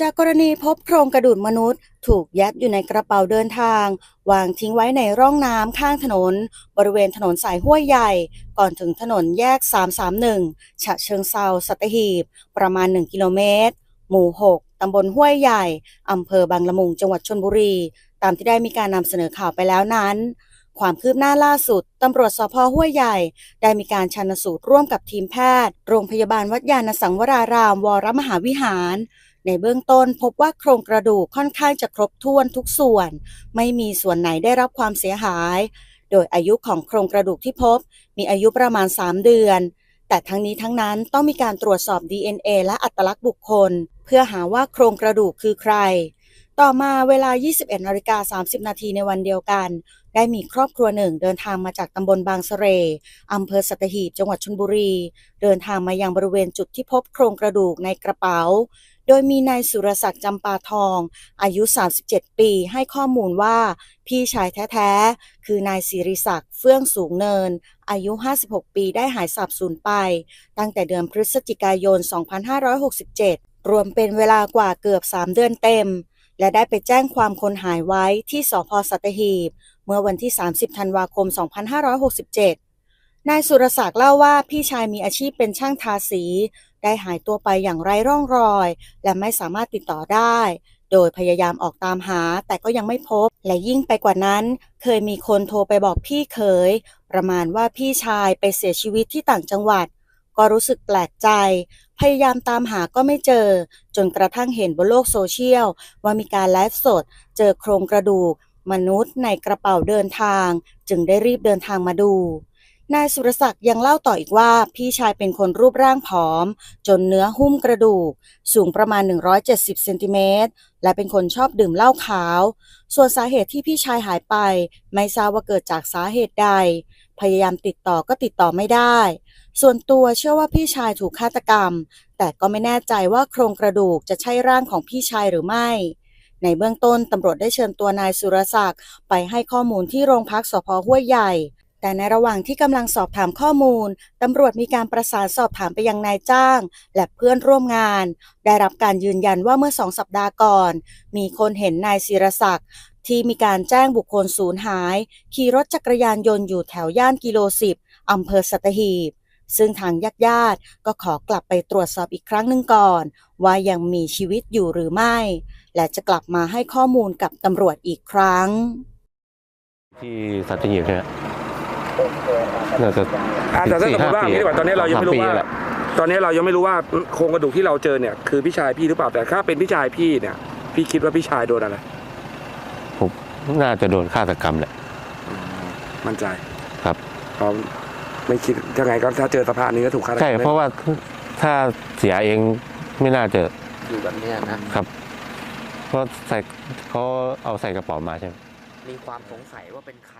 จากกรณีพบโครงกระดูกมนุษย์ ถูกยัดอยู่ในกระเป๋าเดินทาง วางทิ้งไว้ในร่องน้ำข้างถนน บริเวณถนนสายห้วยใหญ่ ก่อนถึงถนนแยก 331 ฉะเชิงเซาสัตหีบ ประมาณ 1 กิโลเมตร หมู่ 6 ตำบลห้วยใหญ่ อำเภอบางละมุง จังหวัดชลบุรี ตามที่ได้มีการนำเสนอข่าวไปแล้วนั้นความคืบหน้าล่าสุด ตำรวจสพห้วยใหญ่ ได้มีการชันสูตรร่วมกับทีมแพทย์ โรงพยาบาลวัดยาณสังวราราม วรมหาวิหาร ในเบื้องต้นพบว่าโครงกระดูกค่อนข้างจะครบถ้วนทุกส่วน ไม่มีส่วนไหนได้รับความเสียหาย โดยอายุของโครงกระดูกที่พบ มีอายุประมาณ 3 เดือน แต่ทั้งนี้ทั้งนั้นต้องมีการตรวจสอบ DNA และอัตลักษณ์บุคคล เพื่อหาว่าโครงกระดูกคือใคร ต่อมาเวลา 21นาฬิกา30 นาทีในวันเดียวกัน ได้มีครอบครัวหนึ่งเดินทางมาจากตำบลบางสะเรอำเภอสัตหีบ จังหวัดชลบุรี เดินทางมายังบริเวณจุดที่พบโครงกระดูกในกระเป๋า โดยมีนายสุรศักดิ์จำปาทอง อายุ 37 ปีให้ข้อมูลว่า พี่ชายแท้ๆ คือนายศิริศักดิ์เฟื่องสูงเนิน อายุ 56 ปีได้หายสาบสูญไป ตั้งแต่เดือนพฤศจิกายน 2567 รวมเป็นเวลากว่าเกือบ 3 เดือนเต็ม และได้ไปแจ้งความคนหายไว้ที่สพสัตหีบ เมื่อวันที่ 30 ธันวาคม 2567นายสุรศักดิ์เล่าว่าพี่ชายมีอาชีพเป็นช่างทาสี ได้หายตัวไปอย่างไร้ร่องรอย และไม่สามารถติดต่อได้ โดยพยายามออกตามหาแต่ก็ยังไม่พบ และยิ่งไปกว่านั้น เคยมีคนโทรไปบอกพี่เขย ประมาณว่าพี่ชายไปเสียชีวิตที่ต่างจังหวัด ก็รู้สึกแปลกใจ พยายามตามหาก็ไม่เจอ จนกระทั่งเห็นบนโลกโซเชียล ว่ามีการไลฟ์สด เจอโครงกระดูก มนุษย์ในกระเป๋าเดินทาง จึงได้รีบเดินทางมาดู นายสุรศักดิ์ยังเล่าต่ออีกว่า พี่ชายเป็นคนรูปร่างผอม จนเนื้อหุ้มกระดูก สูงประมาณ 170เซนติเมตรและเป็นคนชอบดื่มเหล้าขาว ส่วนสาเหตุที่พี่ชายหายไป ไม่ทราบว่าเกิดจากสาเหตุใด พยายามติดต่อก็ติดต่อไม่ได้ ส่วนตัวเชื่อว่าพี่ชายถูกฆาตกรรม แต่ก็ไม่แน่ใจว่าโครงกระดูกจะใช่ร่างของพี่ชายหรือไม่ในเบื้องต้นตำรวจได้เชิญตัวนายสุรศักดิ์ไปให้ข้อมูลที่โรงพักสพห้วยใหญ่ แต่ในระหว่างที่กำลังสอบถามข้อมูล ตำรวจมีการประสานสอบถามไปยังนายจ้าง และเพื่อนร่วมงาน ได้รับการยืนยันว่าเมื่อสองสัปดาห์ก่อน มีคนเห็นนายศิรศักดิ์ที่มีการแจ้งบุคคลสูญหาย ขี่รถจักรยานยนต์อยู่แถวย่านกิโลสิบอำเภอสัตหีบ ซึ่งทางญาติญาติก็ขอกลับไปตรวจสอบอีกครั้งหนึ่งก่อน ว่ายังมีชีวิตอยู่หรือไม่ และจะกลับมาให้ข้อมูลกับตำรวจอีกครั้ง ที่สัตหีบเนี่ย น่าจะอ่าแต่ถ้าสมมติว่าอย่างนี้ดีกว่าตอนนี้เรายังไม่รู้สปีว่าแหละตอนนี้เรายังไม่รู้ว่าโครงกระดูกที่เราเจอเนี่ยคือพี่ชายพี่หรือเปล่าแต่ถ้าเป็นพี่ชายพี่เนี่ย พี่คิดว่าพี่ชายโดนอะไรผมน่าจะโดนฆาตกรรมแหละ มั่นใจครับเพราะไม่คิดยังไงก็ถ้าเจอสภาพนี้ก็ถูกฆาตกรรมใช่ เพราะว่าถ้าเสียเองไม่น่าจะอยู่แบบเนี้ยนะครับ เพราะใส่เขาเอาใส่กระเป๋ามาใช่ไหมมีความสงสัยว่าเป็นใคร